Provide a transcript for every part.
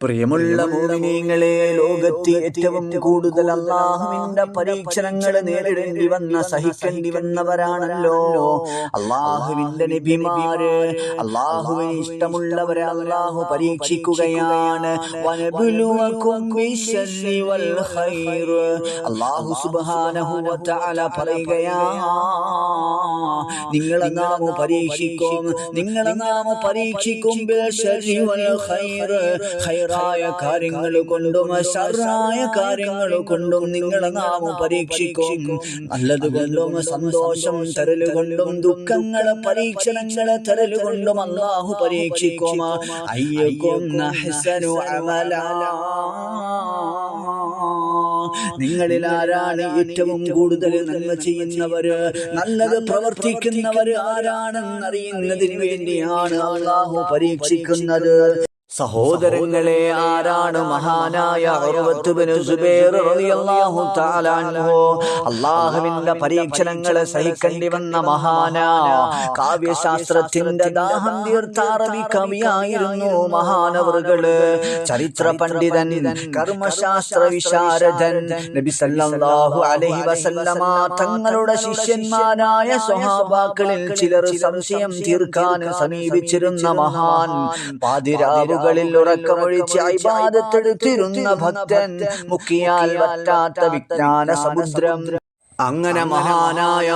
പ്രിയമുള്ള മോമിനിയങ്ങളെ ലോകത്ത് ഏറ്റവും കൂടുതൽ അള്ളാഹുവിന്റെ പരീക്ഷണങ്ങൾ നേരിടേണ്ടി വന്ന സഹിക്കേണ്ടി വന്നവരാണല്ലോ അള്ളാഹുവിന്റെ നബിമാര് അള്ളാഹുവിന് ഇഷ്ടമുള്ളവരെ അള്ളാഹു പരീക്ഷിക്കുകയാണ്. അള്ളാഹു തആല പറയുകയാ നിങ്ങളെ നാം പരീക്ഷിക്കും നിങ്ങളെ നാം പരീക്ഷിക്കും ഖൈർ. ഖൈറായ കാര്യങ്ങൾ കൊണ്ടും ഷറായ കാര്യങ്ങൾ കൊണ്ടും നിങ്ങളെ നാം പരീക്ഷിക്കും. നല്ലത് കൊണ്ടും സന്തോഷം തരലുകൊണ്ടും കൊണ്ടും ദുഃഖങ്ങളെ പരീക്ഷണങ്ങളെ തരൽ കൊണ്ടും അള്ളാഹു പരീക്ഷിക്കും അമലാ. നിങ്ങളിൽ ആരാണ് ഏറ്റവും കൂടുതൽ നന്മ ചെയ്യുന്നവര്? നല്ലത് പ്രവർത്തിക്കുന്നവര് ആരാണെന്നറിയുന്നതിന് വേണ്ടിയാണ് അള്ളാഹു പരീക്ഷിക്കുന്നത്. സഹോദരങ്ങളെ ആരാണ് മഹാനായ അള്ളാഹുവിന്റെ പരീക്ഷണങ്ങളെ സഹിക്കേണ്ടി വന്ന മഹാനാ. കാവ്യശാസ്ത്രത്തിന്റെ ദാഹം തീർത്ത അറബി കവിയായിരുന്നു മഹാനവറുകൾ ചരിത്ര പണ്ഡിതൻ കർമ്മശാസ്ത്ര വിശാരദൻ നബി സല്ലല്ലാഹു അലൈഹി വസല്ലമ തങ്ങളുടെ ശിഷ്യന്മാരായ സ്വഹാബാക്കളിൽ ചിലർ സംശയം തീർക്കാൻ സമീപിച്ചിരുന്ന മഹാൻ. പാതിരാവുകളിൽ ഉറക്കമൊഴിച്ച് അയ്പാദത്തെടുത്തിരുന്ന ഭക്തൻ മുക്കിയാൽ വറ്റാത്ത വിജ്ഞാന സമുദ്രം. അങ്ങനെ മഹാനായ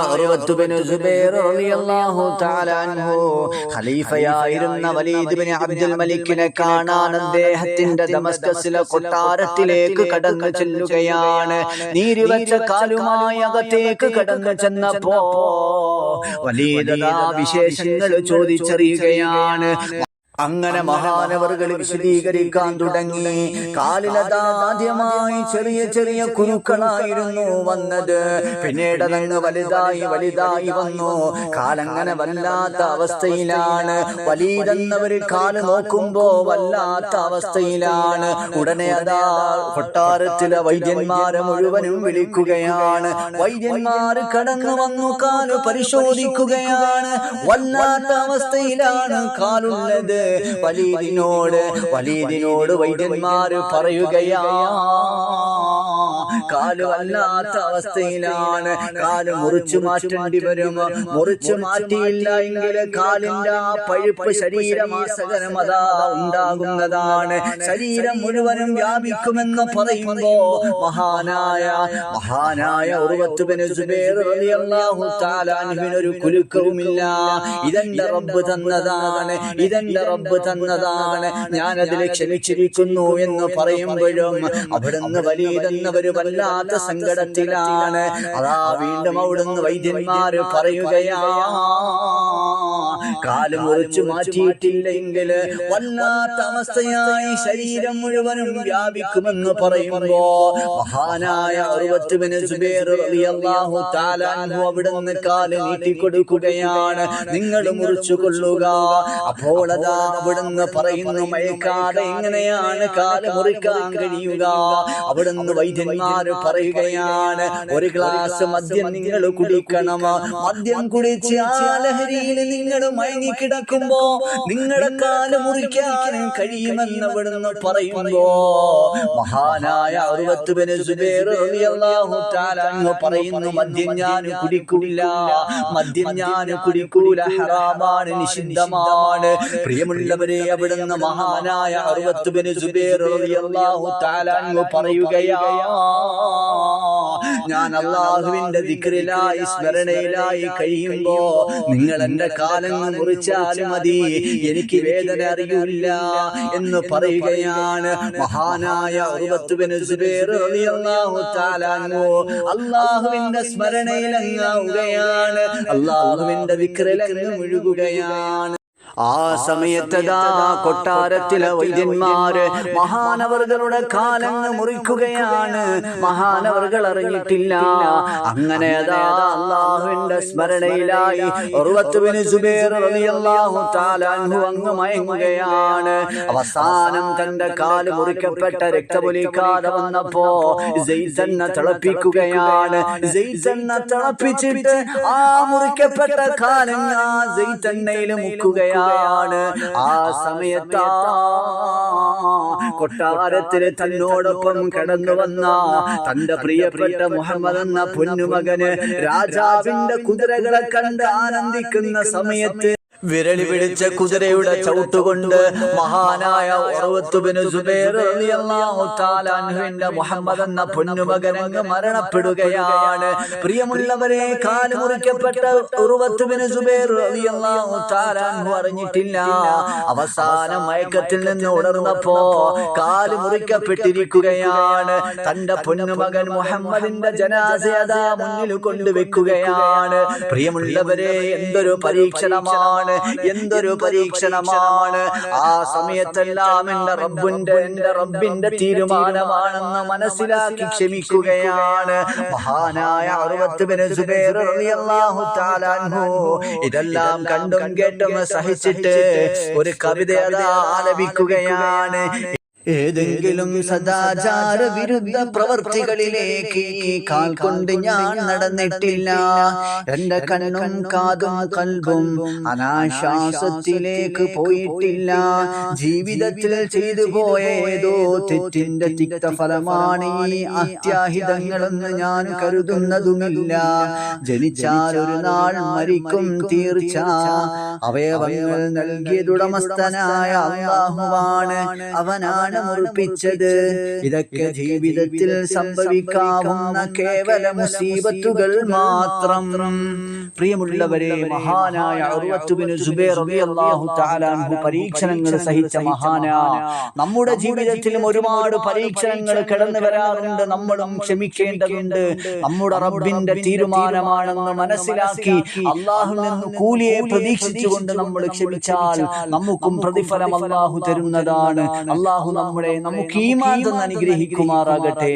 ഖലീഫയായിരുന്ന വലീദ് ബിൻ അബ്ദുൽ മലിക്കിനെ കാണാൻ അദ്ദേഹത്തിന്റെ ദമസ്കസിലെ കൊട്ടാരത്തിലേക്ക് കടന്നു ചെല്ലുകയാണ്. നീരുവച്ച കാലുമായി അകത്തേക്ക് കടന്നു ചെന്നപ്പോ വലീദ് ആ വിശേഷങ്ങൾ ചോദിച്ചറിയുകയാണ്. അങ്ങനെ മഹാനവറുകൾ വിശദീകരിക്കാൻ തുടങ്ങി. കാലിലതാദ്യമായി ചെറിയ ചെറിയ കുരുക്കളായിരുന്നു വന്നത്. പിന്നീട് അതങ്ങ് വലുതായി വലുതായി വന്നു. കാലങ്ങനെ വല്ലാത്ത അവസ്ഥയിലാണ്. വലിയതെന്നവര് കാൽ നോക്കുമ്പോ വല്ലാത്ത അവസ്ഥയിലാണ്. ഉടനെ അതാ കൊട്ടാരത്തിലെ വൈദ്യന്മാരെ മുഴുവനും വിളിക്കുകയാണ്. വൈദ്യന്മാർ കടന്നു വന്നു കാൽ പരിശോധിക്കുകയാണ്. വല്ലാത്ത അവസ്ഥയിലാണ് കാലുള്ളത്. വലീദിനോട് വലീദിനോട് വൈദ്യന്മാർ പറയുകയാ കാൽ വല്ലാത്ത അവസ്ഥയിലാണ്. കാൽ മുറിച്ചു മാറ്റേണ്ടി വരും മുറിച്ചു മാറ്റിയില്ല എങ്കിൽ കാലിന്റെ ആ പഴുപ്പ് ശരീരമാസകരം അതാ ഉണ്ടാകുന്നതാണ്. ശരീരം മുഴുവനും വ്യാപിക്കുമെന്ന് പറയുമ്പോ മഹാനായ മഹാനായ ഒരു കുലുക്കവുമില്ല. ഇതെന്റെ റബ്ബ് തന്നതാണ്. ഇതെന്റെ റബ്ബ് തന്നതാണ്. ഞാനതിൽ ക്ഷണിച്ചിരിക്കുന്നു ക്ഷമിച്ചിരിക്കുന്നു എന്ന് പറയുമ്പോഴും അവിടുന്ന് വലിയതെന്നവര് വല്ലാത്ത സങ്കടത്തിലാണ്. അതാ വീണ്ടും അവിടുന്ന് വൈദ്യന്മാർ പറയുകയാ. കാൽ മുറിച്ചു മാറ്റിയിട്ടില്ലെങ്കിൽ വല്ലാത്ത അവസ്ഥയായി ശരീരം മുഴുവനും വ്യാപിക്കുമെന്ന് പറയുമ്പോ മഹാനായ അറുപത്തുവിന് താലാൻഹു അവിടുന്ന് കാൽ നീട്ടിക്കൊടുക്കുകയാണ് നിങ്ങൾ മുറിച്ചു കൊള്ളുക അപ്പോൾ അതാ അവിടുന്ന് പറയുന്നു മയക്കാതെ എങ്ങനെയാണ് കാൽ മുറിക്കാൻ കഴിയുക? അവിടുന്ന് വൈദ്യന്മാര് പറയുകയാണ് ഒരു ഗ്ലാസ് മദ്യം നിങ്ങൾ കുടിക്കണം മദ്യം കുടിച്ച് ആ ലഹരിയിൽ നിങ്ങൾ മയങ്ങി കിടക്കുമ്പോ നിങ്ങളുടെ കാൽ മുറിക്കാൻ കഴിയുമെന്ന് അവിടുന്ന് പറയുമ്പോ മഹാനായ പറയുന്നു മദ്യം ഞാൻ കുടിക്കൂല. മദ്യം ഞാൻ കുടിക്കൂല. ഹറാമാണ് നിഷിദ്ധമാണ്. പ്രിയമുള്ളവരെ അവിടുന്ന് മഹാനായ അറുപത്തുബിന് സുബേർ പറയുകയാ. ഞാൻ അള്ളാഹുവിന്റെ ദിക്റിലായി സ്മരണയിലായി കഴിയുമ്പോ നിങ്ങൾ എന്റെ കാലങ്ങൾ മുറിച്ചാലും മതി. എനിക്ക് വേദന അറിയില്ല എന്ന് പറയുകയാണ് മഹാനായ അള്ളാഹുവിന്റെ സ്മരണയിലങ്ങാവുകയാണ് അള്ളാഹുവിന്റെ വിക്രലങ്ങ് മുഴുകുകയാണ്. ആ സമയത്തതാ കൊട്ടാരത്തിലെ വൈദ്യന്മാര് മഹാനവറുകളുടെ കാലങ്ങ് മുറിക്കുകയാണ്. മഹാനവറുകൾ അറിഞ്ഞിട്ടില്ല. അങ്ങനെ അതാ അള്ളാഹുവിന്റെ സ്മരണയിലായി അങ്ങ് മയങ്ങുകയാണ്. അവസാനം തന്റെ കാൽ മുറിക്കപ്പെട്ട രക്തപൊലിക്കാതെ വന്നപ്പോ ജെയ്സന്നെ തിളപ്പിക്കുകയാണ്. ജെയ്സന്നെ തിളപ്പിച്ചിട്ട് ആ മുറിക്കപ്പെട്ട കാലങ്ങ ജെയ്തെണ്ണയിൽ മുക്കുകയാണ്. നിൽക്കുകയാണ് ആ സമയത്താ കൊട്ടാരത്തിൽ തന്നോടൊപ്പം കടന്നു വന്ന തന്റെ പ്രിയപ്പെട്ട മുഹമ്മദ് എന്ന പൊന്നുമകന് രാജാവിന്റെ കുതിരകളെ കണ്ട് ആനന്ദിക്കുന്ന സമയത്ത് വിരളി പിടിച്ച കുതിരയുടെ ചവിട്ടുകൊണ്ട് മഹാനായ മുഹമ്മദ് എന്ന പൊന്നുമകനങ്ങ് മരണപ്പെടുകയാണ്. പ്രിയമുള്ളവരെ കാൽ മുറിക്കപ്പെട്ട ഉറവത്തുബിന് സുബൈർ അറിഞ്ഞിട്ടില്ല. അവസാന മയക്കത്തിൽ നിന്ന് ഉണർന്നപ്പോ കാൽ മുറിക്കപ്പെട്ടിരിക്കുകയാണ്. തന്റെ പൊന്നുമകൻ മുഹമ്മദിന്റെ ജനാസേത മുന്നിൽ കൊണ്ടുവെക്കുകയാണ്. പ്രിയമുള്ളവരെ എന്തൊരു പരീക്ഷണമാണ്. എന്തൊരു പരീക്ഷണമാണ്? ആ സമയത്തെല്ലാം എന്റെ റബ്ബിന്റെ എന്റെ റബ്ബിന്റെ തീരുമാനമാണെന്ന് മനസ്സിലാക്കി ക്ഷമിക്കുകയാണ്. മഹാനായ ഇതെല്ലാം കണ്ടും കേട്ടും സഹിച്ചിട്ട് ഒരു കവിത ആലപിക്കുകയാണ്. ഏതെങ്കിലും സദാചാര വിരുദ്ധ പ്രവർത്തികളിലേക്ക് കാൽ കൊണ്ട് ഞാൻ നടന്നിട്ടില്ല. എന്റെ കണ്ണും കാതും കൽബും അനാശ്വാസത്തിലേക്ക് പോയിട്ടില്ല. ജീവിതത്തിൽ ചെയ്തു പോയ ഏതോ തെറ്റിന്റെ തിക്തഫലമാണ് ഈ അത്യാഹിതങ്ങളെന്ന് ഞാൻ കരുതുന്നതുമില്ല. ജനിച്ചാൽ ഒരു നാൾ മരിക്കും തീർച്ച. അവയവങ്ങൾ നൽകിയതുടമസ്ഥനായ അള്ളാഹുവാണ്. അവനാണ് മുറിപ്പിച്ചത് ഇതൊക്കെ ജീവിതത്തിൽ സംഭവിക്കാവുന്ന കേവല മുസീബത്തുകൾ മാത്രം. പ്രിയമുള്ളവരെ മഹാനായ പരീക്ഷണങ്ങൾ സഹിച്ച മഹാന. നമ്മുടെ ജീവിതത്തിലും ഒരുപാട് പരീക്ഷണങ്ങൾ കടന്നു വരാറുണ്ട്. നമ്മളും ക്ഷമിക്കേണ്ടതുണ്ട്. നമ്മുടെ റബ്ബിന്റെ തീരുമാനമാണെന്ന് മനസ്സിലാക്കി അള്ളാഹു നിന്ന് കൂലിയെ പ്രതീക്ഷിച്ചുകൊണ്ട് നമ്മൾ ക്ഷമിച്ചാൽ നമുക്കും പ്രതിഫലം അള്ളാഹു തരുന്നതാണ്. അള്ളാഹു നമ്മളെ നമുക്ക് ഈമാൻ തന്ന് അനുഗ്രഹിക്കുമാറാകട്ടെ.